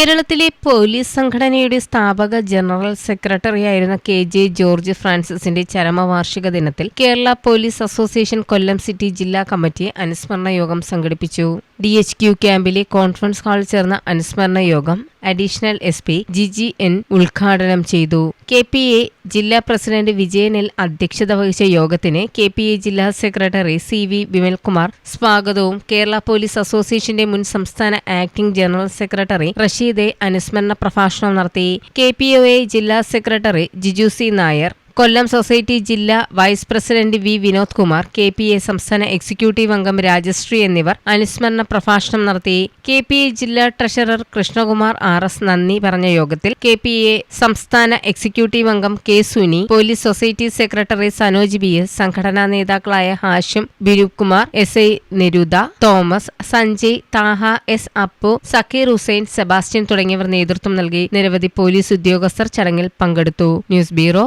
കേരളത്തിലെ പോലീസ് സംഘടനയുടെ സ്ഥാപക ജനറൽ സെക്രട്ടറി ആയിരുന്ന കെ ജെ ജോർജ് ഫ്രാൻസിസിന്റെ ചരമവാർഷിക ദിനത്തിൽ Kerala police association Kollam city ജില്ലാ കമ്മിറ്റി അനുസ്മരണ യോഗം സംഘടിപ്പിച്ചു. ഡി എച്ച് ക്യു ക്യാമ്പിലെ കോൺഫറൻസ് ഹാളിൽ ചേർന്ന അനുസ്മരണ യോഗം additional S P G G N ഉദ്ഘാടനം ചെയ്തു. കെ പി എ ജില്ലാ പ്രസിഡന്റ് വിജയൻ എൽ അധ്യക്ഷത വഹിച്ച യോഗത്തിന് കെ പി എ ജില്ലാ സെക്രട്ടറി സി വി വിമൽകുമാർ സ്വാഗതവും. കേരള പോലീസ് അസോസിയേഷന്റെ മുൻ സംസ്ഥാന ആക്ടിംഗ് ജനറൽ സെക്രട്ടറി റഷീദെ അനുസ്മരണ പ്രഭാഷണം നടത്തി. കെ പി ഒ എ ജില്ലാ secretary Jiju C Nair Kollam society ജില്ലാ vice president V Vinod Kumar K P A സംസ്ഥാന എക്സിക്യൂട്ടീവ് അംഗം രാജശ്രീ എന്നിവർ അനുസ്മരണ പ്രഭാഷണം നടത്തി. കെ പി എ ജില്ലാ ട്രഷറർ കൃഷ്ണകുമാർ ആർ എസ് നന്ദി പറഞ്ഞ യോഗത്തിൽ കെ പി എ സംസ്ഥാന എക്സിക്യൂട്ടീവ് അംഗം K Suni police society secretary Sanoj B S സംഘടനാ നേതാക്കളായ Hashim Biroop Kumar S I നിരുദ Thomas Sanjay Thaha S Appu Zakir Hussain Sebastian തുടങ്ങിയവർ നേതൃത്വം നൽകി നിരവധി പോലീസ് ഉദ്യോഗസ്ഥർ ചടങ്ങിൽ പങ്കെടുത്തു. News bureau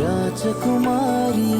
Rajakumari.